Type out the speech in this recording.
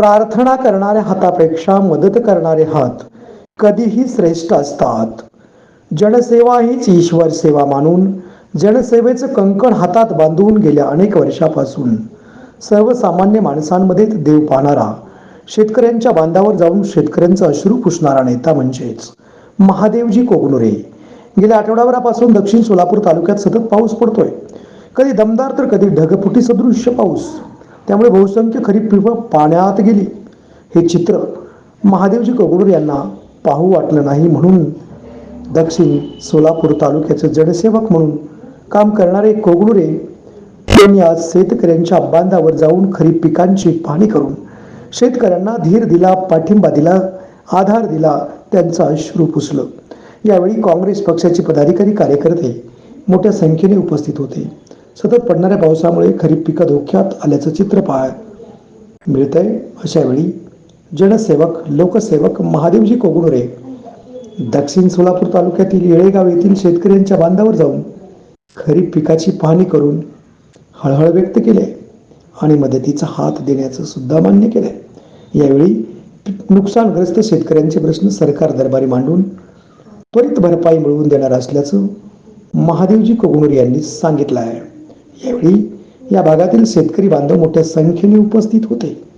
प्रार्थना करणाऱ्या हातापेक्षा मदत करणारे हात कधीही श्रेष्ठ असतात. जनसेवा हीच ईश्वर सेवा मानून जनसेवेचं कंकण हातात बांधून गेल्या अनेक वर्षापासून. सर्वसामान्य माणसांमध्ये देव पाहणारा शेतकऱ्यांच्या बांधावर जाऊन शेतकऱ्यांचा अश्रू पुसणारा नेता म्हणजेच महादेवजी कोगनुरे गेल्या आठवड्याभरापासून दक्षिण सोलापूर तालुक्यात सतत पाऊस पडतोय. कधी दमदार तर कधी ढगफुटी सदृश्य पाऊस. त्यामुळे बहुसंख्य खरीप पिकं पाण्यात गेली. हे चित्र महादेवजी कोगनुरे यांना पाहू वाटलं नाही म्हणून दक्षिण सोलापूर तालुक्याचे जनसेवक म्हणून काम करणारे कोगडुरे यांनी आज शेतकऱ्यांच्या बांधावर जाऊन खरीप पिकांची पाहणी करून शेतकऱ्यांना धीर दिला पाठिंबा दिला आधार दिला त्यांचं अश्रू पुसलं. यावेळी काँग्रेस पक्षाचे पदाधिकारी कार्यकर्ते मोठ्या संख्येने उपस्थित होते. सतत पडणाऱ्या पावसामुळे खरीप पिकं धोक्यात आल्याचं चित्र पाहाय मिळतंय. अशा वेळी जनसेवक लोकसेवक महादेवजी कोगुणुरे दक्षिण सोलापूर तालुक्यातील येळेगाव येथील शेतकऱ्यांच्या बांधावर जाऊन खरीप पिकाची पाहणी करून हळहळ व्यक्त केले आणि मदतीचा हात देण्याचं सुद्धा मान्य केलंय. यावेळी नुकसानग्रस्त शेतकऱ्यांचे प्रश्न सरकार दरबारी मांडून त्वरित भरपाई मिळवून देणार असल्याचं महादेवजी कोगनुरे यांनी सांगितलं आहे यावेळी या भागातील शेतकरी बांधव मोठ्या संख्येने उपस्थित होते.